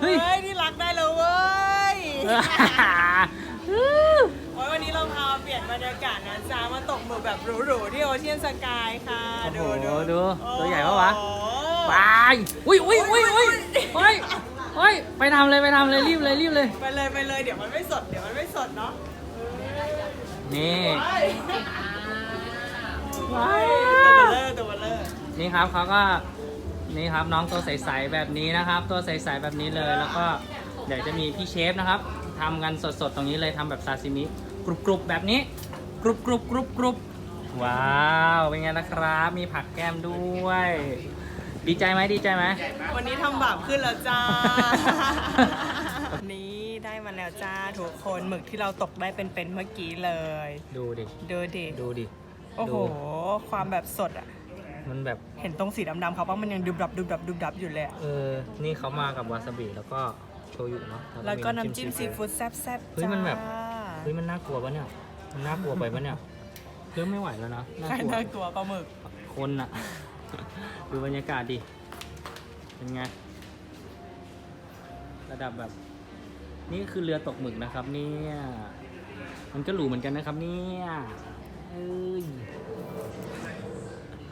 เฮ้ยเฮ้ยนี่รักได้แล้วเว้ย โอ้ยวันนี้เราพาเปลี่ยนบรรยากาศนะจ๊ะมาตกหมึกแบบหรูๆที่โอเชียนสกายค่ะโอ้ดูโหดูดูตัวใหญ่ปะวะ โอ้ไปอุ้ยอุ้ยอุ้ยอุ้ยเฮ้ยเฮ้ยไปทำเลยไปทำเลยรีบเลยรีบเลย ไปเลยไปเลยเดี๋ยวมันไม่สดเดี๋ยวมันไม่สดเนาะนี่ ไปว้าตัววเบลเลอร์ตัวเบลเลอร์นี่ครับเขาก็ นี่ครับน้องตัวใสๆแบบนี้นะครับ ตัวใสๆแบบนี้เลย แล้วก็เดี๋ยวจะมีพี่เชฟนะครับทำกันสดๆตรงนี้เลยทำแบบซาซิมิกรุบๆแบบนี้กรุบกรุบกรุบกรุบว้าวเป็นไงนะครับ มีผักแก้มด้วย ดีใจไหมดีใจไหมวันนี้ทำบาปขึ้นแล้วจ้า นี่ได้มาแล้วจ้าทุกคนหมึกที่เราตกได้เป็นๆเมื่อกี้เลย ดูดิ ดูดิ ดูดิ โอ้โหดูความแบบสดอะ มันแบบ เห็นตรงสีดำๆเขาปะมันยังดุบดับดุบดับดุบดับอยู่เลยอะเออ นี่เขามากับวาซาบิแล้วก็โชยุเนาะแล้วก็น้ำจิ้มซีฟู้ดแซ่บๆจ้าเฮ้ยมันแบบ เฮ้ยมันน่ากลัวปะเนี่ย มันน่ากลัวไปปะเนี่ยเริ่มไม่ไหวแล้วนะน่าใครกลัวน่ากลัวปลาหมึก คนอะ ดูบรรยากาศดิ เป็นไง ระดับแบบ นี่คือเรือตกหมึกนะครับ เนี่ย มันก็หรูเหมือนกันนะครับ เนี่ยเอ้ย